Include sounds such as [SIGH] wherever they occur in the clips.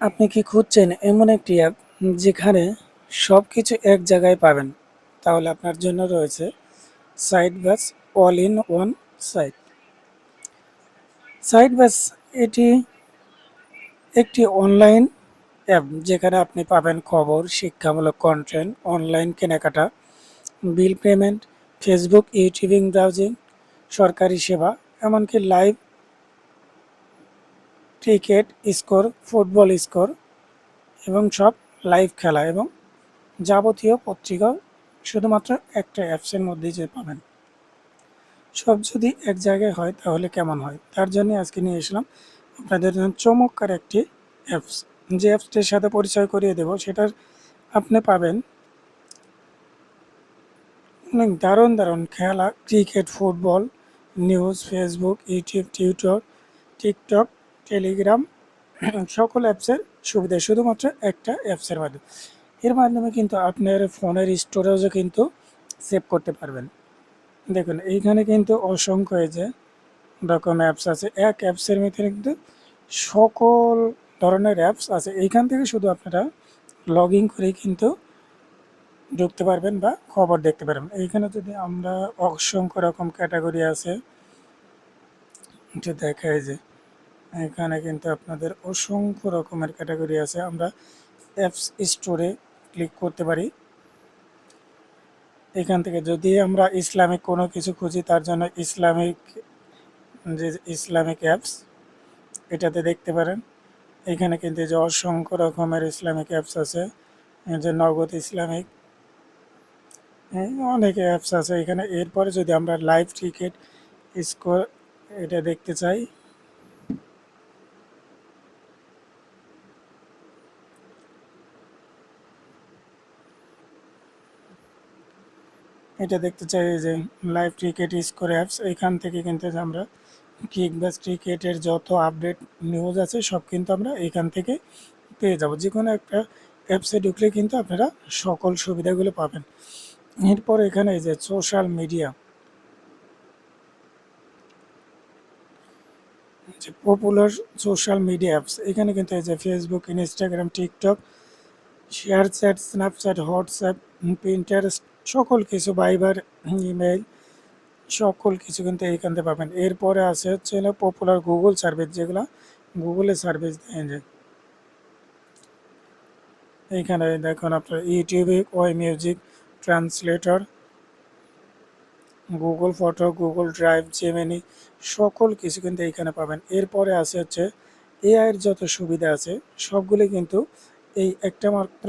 আপনি কি খুঁজছেন এমন একটি অ্যাপ যেখানে সব কিছু এক জায়গায় পাবেন? তাহলে আপনার জন্য রয়েছে site bus all in one site site bus এটি একটি অনলাইন অ্যাপ যেখানে আপনি পাবেন খবর, শিক্ষামূলক কন্টেন্ট অনলাইন কেনাকাটা bill payment Facebook YouTubing browsing সরকারি সেবা, এমনকি live cricket score, football score এবং সব লাইভ খেলা এবং যাবতীয় পত্রিকা শুধুমাত্র একটা অ্যাপসের মধ্যেই যে পাবেন। সব যদি এক জায়গায় হয় তাহলে কেমন হয়? তার জন্য আজকে নিয়ে এসলাম আপনাদের জন্য চমৎকার একটি অ্যাপস যে অ্যাপসটির সাথে পরিচয় করিয়ে দেব, সেটার আপনি পাবেন অনেক দারুণ দারুণ খেলা, cricket, football news Facebook YouTube tutor TikTok Telegram, সকল অ্যাপসের সুবিধা, শুধুমাত্র একটা অ্যাপসের মাধ্যমে। এর মাধ্যমে কিন্তু আপনার ফোনের স্টোরেজও কিন্তু সেভ করতে পারবেন। দেখুন, এইখানে কিন্তু অসংখ্য যে রকম অ্যাপস আছে। এক অ্যাপসের ভিতরে কিন্তু সকল ধরনের অ্যাপস আছে। এইখান থেকে শুধু আপনারা লগ ইন করেই কিন্তু ঢুকতে পারবেন বা খবর দেখতে পারবেন। এইখানে যদি আমরা অসংখ্য রকম ক্যাটাগরি আছে দেখায় যে এখানে কিন্তু আপনাদের অসংখ্য রকমের ক্যাটাগরি আছে। আমরা অ্যাপস স্টোরে ক্লিক করতে পারি। এখান থেকে যদি আমরা ইসলামিক কোনো কিছু খুঁজি, তার জন্য ইসলামিক যে ইসলামিক অ্যাপস, এটাতে দেখতে পারেন। এখানে কিন্তু যে অসংখ্য রকমের ইসলামিক অ্যাপস আছে যে নগদ ইসলামিক অনেক অ্যাপস আছে। এখানে এরপরে যদি আমরা লাইভ টিকিট স্কোর, এটা দেখতে চাই। এটা দেখতে চাই যে লাইভ ক্রিকেট স্কোর অ্যাপস এখান থেকে কিন্তু আমরা কিক ব্যাস ক্রিকেটের যত আপডেট নিউজ আছে, সব কিন্তু আমরা এখান থেকে পেয়ে যাব। যে কোনো একটা অ্যাপসে ঢুকলে কিন্তু আপনারা সকল সুবিধাগুলো পাবেন। এরপর এখানে যে সোশ্যাল মিডিয়া যে পপুলার সোশ্যাল মিডিয়া অ্যাপস এখানে কিন্তু এই যে Facebook Instagram TikTok ShareChat Snapchat WhatsApp Pinterest সকল কিছু বাইবার ইমেল সকল কিছু কিন্তু এইখান থেকে পাবেন। এরপরে আছে হচ্ছে পপুলার গুগল সার্ভিস যেগুলো গুগলে সার্ভিস দেয় যে। এইখানে দেখুন আপনার ইউটিউবে Y music translator Google photo Google drive Gemini সকল কিছু কিন্তু এইখানে পাবেন। এরপরে আছে হচ্ছে এআইয়ের যত সুবিধা আছে, সবগুলি কিন্তু এই একটা মাত্র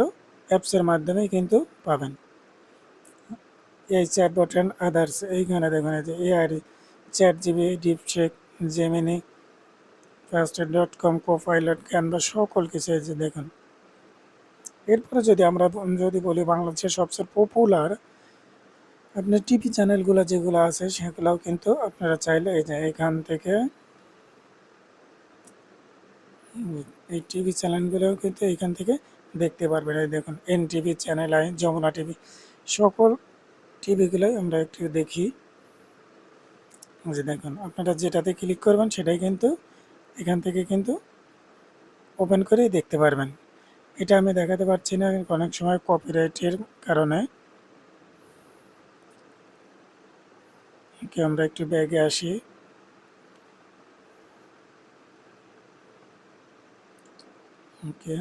অ্যাপসের মাধ্যমেই কিন্তু পাবেন। এই চ্যাট বটন আদার্স এইখানে দেখুন এই যে AI chat GPT DeepSeek Gemini faster dot com Copilot Canva সকল কিছু এই যে দেখুন। এরপরে যদি আমরা যদি বলি বাংলাদেশের সবচেয়ে পপুলার আপনার টিভি চ্যানেলগুলো যেগুলো আছে সেগুলোও কিন্তু আপনারা চাইলে এই যে এখান থেকে এই টিভি চ্যানেলগুলোও কিন্তু এখান থেকে দেখতে পারবেন। এই দেখুন N TV channel I Jamuna TV সকল টিভিগুলোই আমরা একটু দেখি। যে দেখুন, আপনারা যেটাতে ক্লিক করবেন সেটাই কিন্তু এখান থেকে কিন্তু ওপেন করেই দেখতে পারবেন। এটা আমি দেখাতে পারছি না, অনেক সময় কপিরাইটের কারণে। আমরা একটু ব্যাগে আসি। ওকে।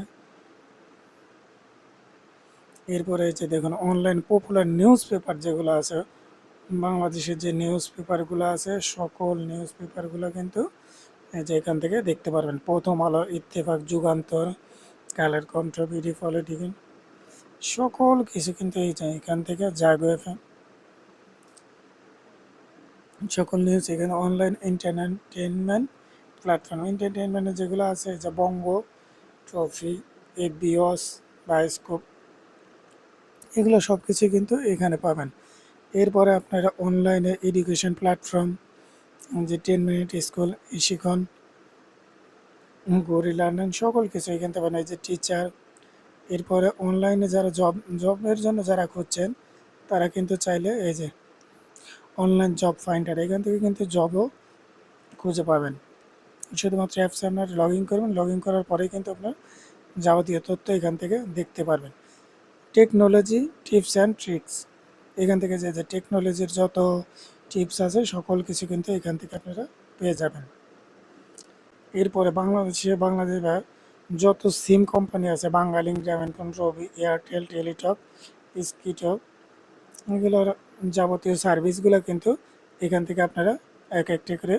এরপরে হচ্ছে দেখুন অনলাইন পপুলার নিউজ পেপার যেগুলো আছে, বাংলাদেশের যে নিউজ পেপারগুলো আছে, সকল নিউজ পেপারগুলো কিন্তু এই যে এখান থেকে দেখতে পারবেন। প্রথম আলো, ইত্তেফাক, যুগান্তর, কালের কণ্ঠ, বিডি পলিটিক্যাল, সকল কিছু কিন্তু এই যে এখান থেকে জাগো এফ সকল নিউজ এখানে অনলাইন এন্টারটেনমেন্ট প্ল্যাটফর্ম এন্টারটেনমেন্টের যেগুলো আছে যে বঙ্গ ট্রফি এবিওস বায়োস্কোপ এগুলো সব কিছু কিন্তু এখানে পাবেন। এরপরে আপনারা অনলাইনে এডুকেশন প্ল্যাটফর্ম যে টেন মিনিট স্কুল শিখন গরি লার্নিং সকল কিছু এখান থেকে পাবেন। এই যে টিচার এরপরে অনলাইনে যারা জব জবের জন্য যারা খুঁজছেন, তারা কিন্তু চাইলে এই যে অনলাইন জব ফাইন্ডার এখান থেকে কিন্তু জবও খুঁজে পাবেন। শুধুমাত্র অ্যাপসে আপনার লগ ইন করবেন লগ ইন করার পরেই কিন্তু আপনার যাবতীয় তথ্য এখান থেকে দেখতে পারবেন। টেকনোলজি টিপস অ্যান্ড ট্রিক্স এখান থেকে যে যে টেকনোলজির যত টিপস আছে, সকল কিছু কিন্তু এখান থেকে আপনারা পেয়ে যাবেন। এরপরে বাংলাদেশে, বাংলাদেশ যত সিম কোম্পানি আছে বাঙালি গ্রামীণফোন রবি, এয়ারটেল, টেলিটক স্কিটক এগুলোর যাবতীয় সার্ভিসগুলো কিন্তু এখান থেকে আপনারা এক একটি করে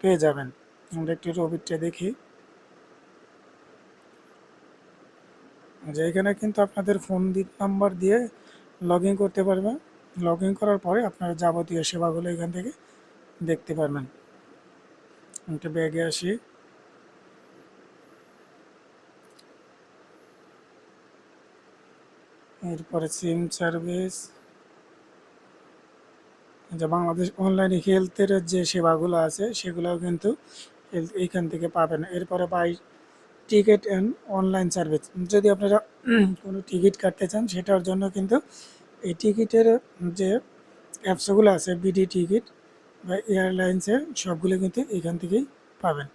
পেয়ে যাবেন। আমরা একটি রবিটটা দেখি। যে এখানে কিন্তু আপনাদের ফোন নাম্বার দিয়ে লগ করতে পারবেন লগ করার পরে আপনারা যাবতীয় সেবাগুলো এখান থেকে দেখতে পারবেন। একটা ব্যাগে আসি। এরপরে সিম সার্ভিস যে বাংলাদেশ অনলাইনে হেলথের যে সেবাগুলো আছে, সেগুলোও কিন্তু এইখান থেকে পাবেন। এরপরে buy ticket and online service. যদি আপনারা [CLEARS THROAT] কোনো টিকিট কাটতে চান, সেটার জন্য কিন্তু এই টিকিটের যে অ্যাপসগুলো আছে, বিডি টিকিট বা এয়ারলাইন্সের সবগুলো কিন্তু এখান থেকেই পাবেন।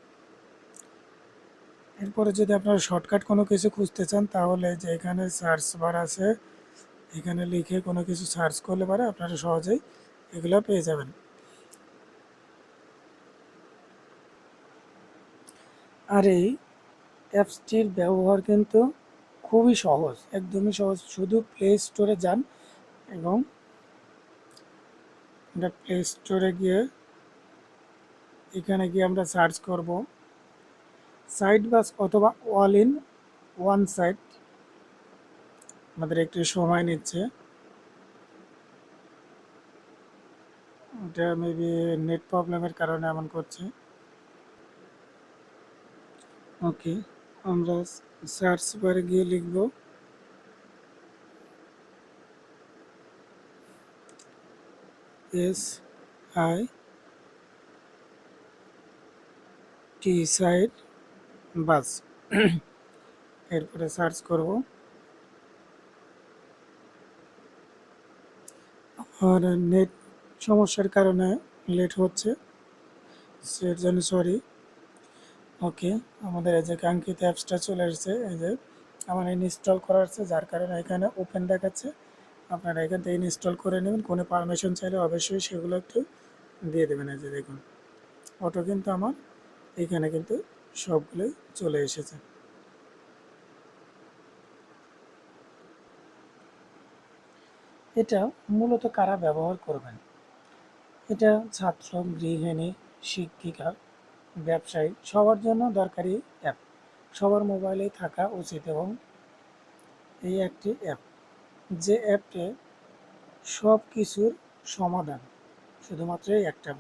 এরপরে যদি আপনারা শর্টকাট কোনো কিছু খুঁজতে চান, তাহলে যে এখানে সার্চ বার আছে, এখানে লিখে কোনো কিছু সার্চ করলে পারে আপনারা সহজেই এগুলো পেয়ে যাবেন। আর এই অ্যাপসটির ব্যবহার কিন্তু খুবই সহজ, একদমই সহজ। শুধু প্লে স্টোরে যান এবং আমরা প্লে স্টোরে গিয়ে এখানে গিয়ে আমরা সার্চ করব। সাইড বাস অথবা অল ইন ওয়ান সাইড আমাদের একটু সময় নিচ্ছে। এটা মেবি নেট প্রবলেমের কারণে এমন করছে। ওকে আমরা সার্চ বারে গিয়ে লিখব। S I T side bus এরপরে সার্চ করব। আর নেট সমস্যার কারণে লেট হচ্ছে। সের জন্য সরি ওকে, আমাদের এই যে কাঙ্ক্ষিত অ্যাপসটা চলে এসেছে, এই যে আমার ইনস্টল করা আছে, যার কারণে এখানে ওপেন দেখাচ্ছে। আপনারা এখান থেকে ইনস্টল করে নেবেন, কোনো পারমিশন চাইলে অবশ্যই সেগুলো একটু দিয়ে দেবেন, এই যে দেখুন। অটো কিন্তু আমার, এখানে কিন্তু সবগুলোই চলে এসেছে। এটা মূলত কারা ব্যবহার করবেন? এটা ছাত্র, গৃহিণী, শিক্ষিকা ব্যবসায়ী সবার জন্য দরকারি অ্যাপ সবার মোবাইলেই থাকা উচিত এবং এই একটি অ্যাপ যে অ্যাপটে সব কিছুর সমাধান, শুধুমাত্র এই একটা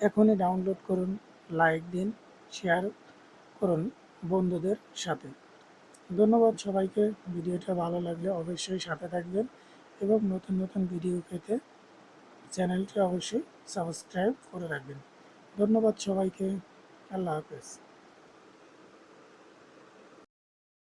এখনই ডাউনলোড করুন লাইক দিন শেয়ার করুন বন্ধুদের সাথে। ধন্যবাদ সবাইকে, ভিডিওটা ভালো লাগলে অবশ্যই সাথে থাকবেন এবং নতুন নতুন ভিডিও পেতে চ্যানেলটি অবশ্যই সাবস্ক্রাইব করে রাখবেন। ধন্যবাদ সবাইকে। আল্লাহ হাফেজ।